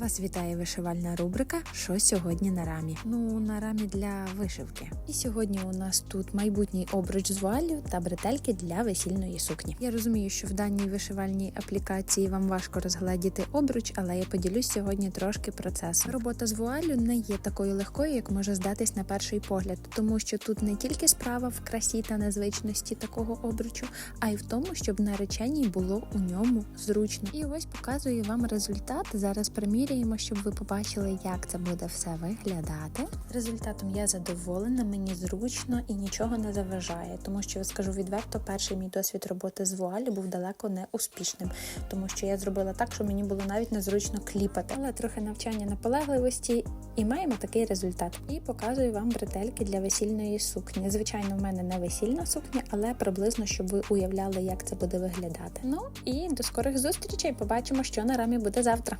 Вас вітає вишивальна рубрика Що сьогодні на рамі? Ну, на рамі для вишивки. І сьогодні у нас тут майбутній обруч з вуаллю та бретельки для весільної сукні. Я розумію, що в даній вишивальній аплікації вам важко розгледіти обруч, але я поділюсь сьогодні трошки процесом. Робота з вуаллю не є такою легкою, як може здатись на перший погляд, тому що тут не тільки справа в красі та незвичності такого обручу, а й в тому, щоб нареченій було у ньому зручно. І ось показую вам результат. Зараз приміряємо, щоб ви побачили, як це буде все виглядати. Результатом я задоволена, мені зручно і нічого не заважає, тому що скажу відверто, перший мій досвід роботи з вуалі був далеко не успішним, тому що я зробила так, що мені було навіть незручно кліпати, але трохи навчання наполегливості. І маємо такий результат. І показую вам бретельки для весільної сукні. Звичайно, в мене не весільна сукня, але приблизно, щоб ви уявляли, як це буде виглядати. Ну і до скорих зустрічей. Побачимо, що на рамі буде завтра.